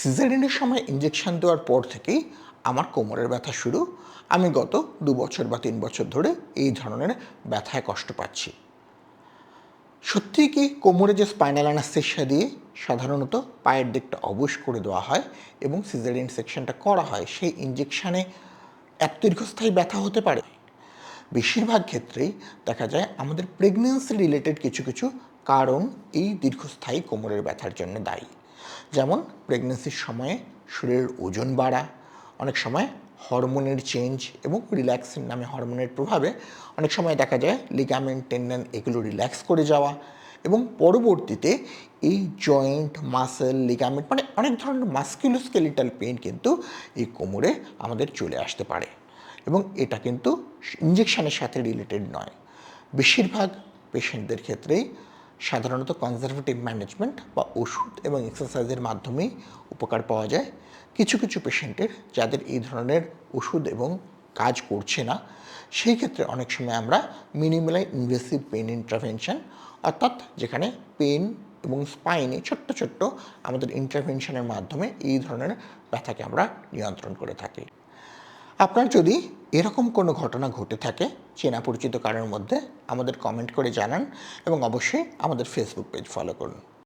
সিজারিনের সময় ইঞ্জেকশন দেওয়ার পর থেকেই আমার কোমরের ব্যথা শুরু। আমি গত দু বছর বা তিন বছর ধরে এই ধরনের ব্যথায় কষ্ট পাচ্ছি। সত্যিই কি কোমরে যে স্পাইনাল অ্যানাস্থেশিয়া দিয়ে সাধারণত পায়ের দিকটা অবশ করে দেওয়া হয় এবং সিজারিয়ান সেকশনটা করা হয়, সেই ইঞ্জেকশানে এক দীর্ঘস্থায়ী ব্যথা হতে পারে? বেশিরভাগ ক্ষেত্রেই দেখা যায় আমাদের প্রেগনেন্সি রিলেটেড কিছু কিছু কারণ এই দীর্ঘস্থায়ী কোমরের ব্যথার জন্য দায়ী। যেমন প্রেগনেন্সির সময়ে শরীরের ওজন বাড়া, অনেক সময় হরমোনের চেঞ্জ এবং রিল্যাক্সিন নামে হরমোনের প্রভাবে অনেক সময় দেখা যায় লিগামেন্ট টেন্ডন এগুলো রিল্যাক্স করে যাওয়া এবং পরবর্তীতে এই জয়েন্ট মাসেল লিগামেন্ট মানে অনেক ধরনের মাস্কুলোস্কেলিটাল পেন কিন্তু এই কোমরে আমাদের চলে আসতে পারে এবং এটা কিন্তু ইঞ্জেকশানের সাথে রিলেটেড নয়। বেশিরভাগ পেশেন্টদের ক্ষেত্রেই সাধারণত কনজারভেটিভ ম্যানেজমেন্ট বা ওষুধ এবং এক্সারসাইজের মাধ্যমেই উপকার পাওয়া যায়। কিছু কিছু পেশেন্টের যাদের এই ধরনের ওষুধ এবং কাজ করছে না, সেই ক্ষেত্রে অনেক সময় আমরা মিনিমাল ইনভেসিভ পেন ইন্টারভেনশন অর্থাৎ যেখানে পেন এবং স্পাইনে ছোট্ট ছোট্ট আমাদের ইন্টারভেনশনের মাধ্যমে এই ধরনের ব্যথাকে আমরা নিয়ন্ত্রণ করে থাকি। আপনার যদি এরকম কোনো ঘটনা ঘটে থাকে, চেনা পরিচিত কারোর মধ্যে, আমাদের কমেন্ট করে জানান এবং অবশ্যই আমাদের ফেসবুক পেজ ফলো করুন।